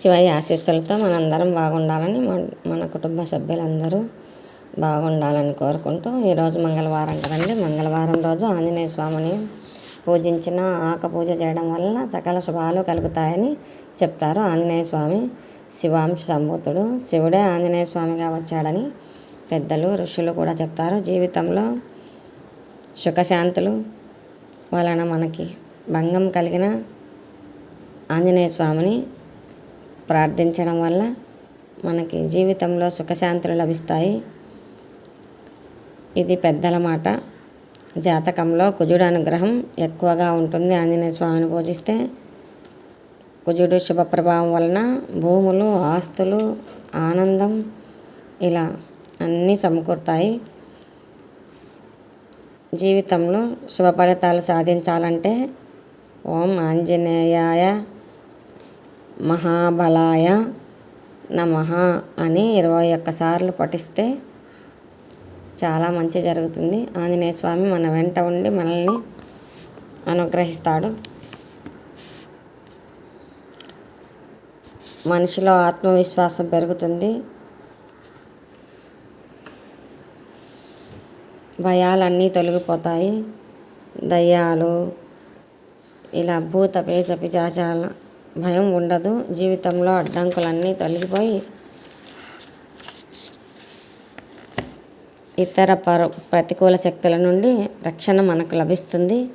శివయ్య ఆశీస్సులతో మనందరం బాగుండాలని మన కుటుంబ సభ్యులందరూ బాగుండాలని కోరుకుంటూ ఈరోజు మంగళవారం కదండి. మంగళవారం రోజు ఆంజనేయ స్వామిని పూజించిన ఆక పూజ చేయడం వలన సకల శుభాలు కలుగుతాయని చెప్తారు ఆంజనేయ స్వామి శివాంశ సంభూతుడు. శివుడే ఆంజనేయ స్వామిగా వచ్చాడని పెద్దలు ఋషులు కూడా చెప్తారు. జీవితంలో సుఖశాంతులు వలన మనకి భంగం కలిగిన ఆంజనేయ స్వామిని ప్రార్థించడం వల్ల మనకి జీవితంలో సుఖశాంతులు లభిస్తాయి. ఇది పెద్దల మాట. జాతకంలో కుజుడు అనుగ్రహం ఎక్కువగా ఉంటుంది. ఆంజనేయ స్వామిని పూజిస్తే కుజుడు శుభ ప్రభావం వలన భూములు ఆస్తులు ఆనందం ఇలా అన్నీ సమకూరుతాయి. జీవితంలో శుభ ఫలితాలు సాధించాలంటే ఓం ఆంజనేయాయ మహాబలాయ నమ అని ఇరవై ఒక్కసార్లు పఠిస్తే చాలా మంచి జరుగుతుంది. ఆంజనేయ స్వామి మన వెంట ఉండి మనల్ని అనుగ్రహిస్తాడు. మనిషిలో ఆత్మవిశ్వాసం పెరుగుతుంది. భయాలన్నీ తొలగిపోతాయి. దయ్యాలు ఇలా భూత పేజ పిచాచాల భయం ఉండదు. జీవితంలో అడ్డంకులన్నీ తొలగిపోయి ఇతర పర ప్రతికూల శక్తుల నుండి రక్షణ మనకు లభిస్తుంది.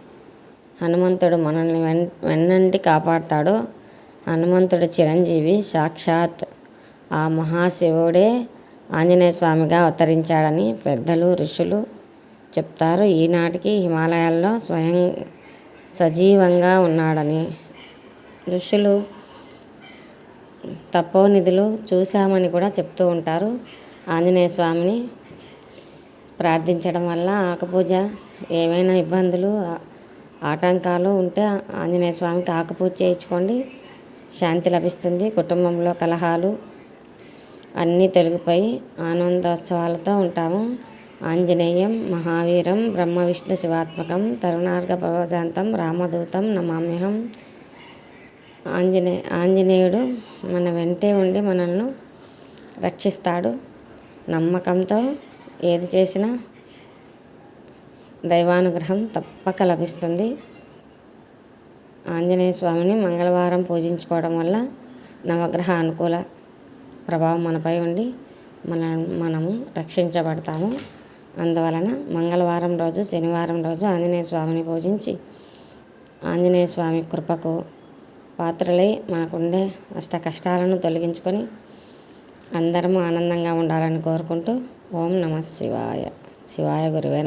హనుమంతుడు మనల్ని వెన్ వెన్నంటి కాపాడుతాడు. హనుమంతుడు చిరంజీవి సాక్షాత్ ఆ మహాశివుడే ఆంజనేయ స్వామిగా అవతరించాడని పెద్దలు ఋషులు చెప్తారు. ఈనాటికి హిమాలయాల్లో స్వయం సజీవంగా ఉన్నాడని ఋషులు తపోనిధులు చూశామని కూడా చెప్తూ ఉంటారు. ఆంజనేయ స్వామిని ప్రార్థించడం వల్ల ఆకుపూజ ఏమైనా ఇబ్బందులు ఆటంకాలు ఉంటే ఆంజనేయ స్వామికి ఆకుపూజ చేయించుకోండి. శాంతి లభిస్తుంది. కుటుంబంలో కలహాలు అన్నీ తొలగిపోయి ఆనందోత్సవాలతో ఉంటాము. ఆంజనేయం మహావీరం బ్రహ్మ విష్ణు శివాత్మకం తరుణార్గ ప్రవశాంతం రామదూతం నమామ్యహం ఆంజనే ఆంజనేయుడు మన వెంటే ఉండి మనల్ని రక్షిస్తాడు. నమ్మకంతో ఏది చేసినా దైవానుగ్రహం తప్పక లభిస్తుంది. ఆంజనేయ స్వామిని మంగళవారం పూజించుకోవడం వల్ల నవగ్రహ అనుకూల ప్రభావం మనపై ఉండి మన మనము రక్షించబడతాము. అందువలన మంగళవారం రోజు శనివారం రోజు ఆంజనేయ స్వామిని పూజించి ఆంజనేయ స్వామి కృపకు పాత్రలై మాకుండే అష్ట కష్టాలను తొలగించుకొని అందరము ఆనందంగా ఉండాలని కోరుకుంటూ ఓం నమ శివాయ. శివాయ గురువే